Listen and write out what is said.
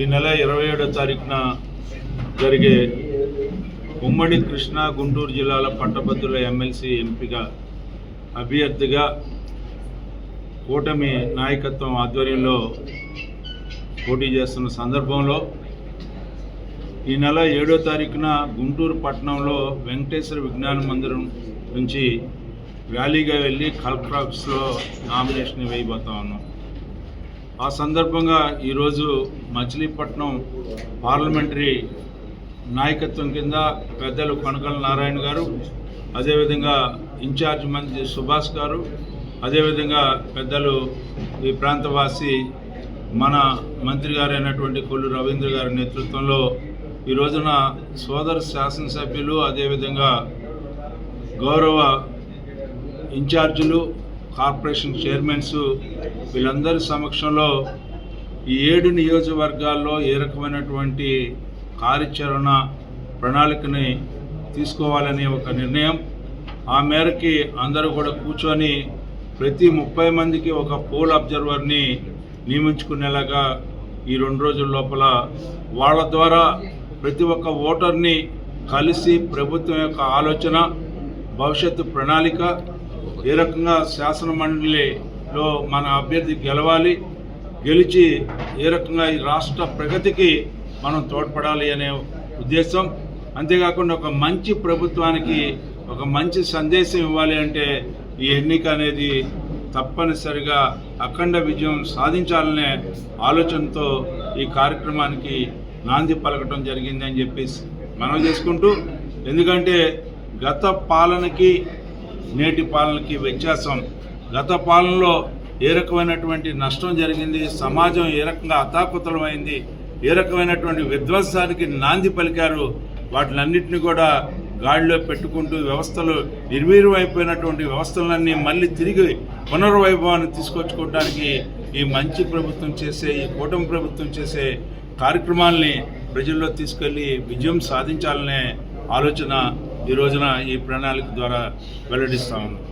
ఈ నెల ఇరవై ఏడో తారీఖున జరిగే ఉమ్మడి కృష్ణా గుంటూరు జిల్లాల పట్టభద్రుల ఎమ్మెల్సీ ఎంపిక అభ్యర్థిగా కూటమి నాయకత్వం ఆధ్వర్యంలో పోటీ చేస్తున్న సందర్భంలో ఈ నెల ఏడో తారీఖున గుంటూరు పట్టణంలో వెంకటేశ్వర విజ్ఞాన మందిరం నుంచి వ్యాలీగా వెళ్ళి కలెక్టర్ ఆఫీస్లో నామినేషన్ వేయబోతా ఉన్నాం. ఆ సందర్భంగా ఈరోజు మచిలీపట్నం పార్లమెంటరీ నాయకత్వం కింద పెద్దలు కొనకల నారాయణ గారు అదేవిధంగా ఇన్ఛార్జ్ మంత్రి సుభాష్ గారు అదేవిధంగా పెద్దలు ఈ ప్రాంతవాసి మన మంత్రి గారైనటువంటి కొల్లు రవీంద్ర గారి నేతృత్వంలో ఈ రోజున సోదర శాసనసభ్యులు అదేవిధంగా గౌరవ ఇన్ఛార్జీలు కార్పొరేషన్ చైర్మన్స్ వీళ్ళందరి సమక్షంలో ఈ ఏడు నియోజకవర్గాల్లో ఏ రకమైనటువంటి కార్యాచరణ ప్రణాళికని తీసుకోవాలనే ఒక నిర్ణయం. ఆ మేరకి అందరూ కూడా కూర్చొని ప్రతి ముప్పై మందికి ఒక పోల్ అబ్జర్వర్ని నియమించుకునేలాగా ఈ రెండు రోజుల లోపల వాళ్ళ ద్వారా ప్రతి ఒక్క ఓటర్ని కలిసి ప్రభుత్వం యొక్క ఆలోచన భవిష్యత్తు ప్రణాళిక ఏ రకంగా శాసన మండలిలో మన అభ్యర్థి గెలవాలి గెలిచి ఏ రకంగా ఈ రాష్ట్ర ప్రగతికి మనం తోడ్పడాలి అనే ఉద్దేశం. అంతేకాకుండా ఒక మంచి ప్రభుత్వానికి ఒక మంచి సందేశం ఇవ్వాలి అంటే ఈ ఎన్నిక అనేది తప్పనిసరిగా అఖండ విజయం సాధించాలనే ఆలోచనతో ఈ కార్యక్రమానికి నాంది పలకటం జరిగిందని చెప్పేసి మనం చేసుకుంటూ ఎందుకంటే గత పాలనకి నేటి పాలనకి వ్యత్యాసం. గత పాలనలో ఏ రకమైనటువంటి నష్టం జరిగింది? సమాజం ఏ రకంగా అతాకుతలమైంది ఏ రకమైనటువంటి విధ్వంసానికి నాంది పలికారు? వాటినన్నింటినీ కూడా గాడిలో పెట్టుకుంటూ వ్యవస్థలు నిర్వీర్యమైపోయినటువంటి వ్యవస్థలన్నీ మళ్ళీ తిరిగి పునర్వైభవాన్ని తీసుకొచ్చుకోవడానికి ఈ మంచి ప్రభుత్వం చేసే ఈ కూటమి ప్రభుత్వం చేసే కార్యక్రమాల్ని ప్రజల్లో తీసుకెళ్ళి విజయం సాధించాలనే ఆలోచన ఈ రోజున ఈ ప్రణాళిక ద్వారా వెల్లడిస్తా ఉన్నాం.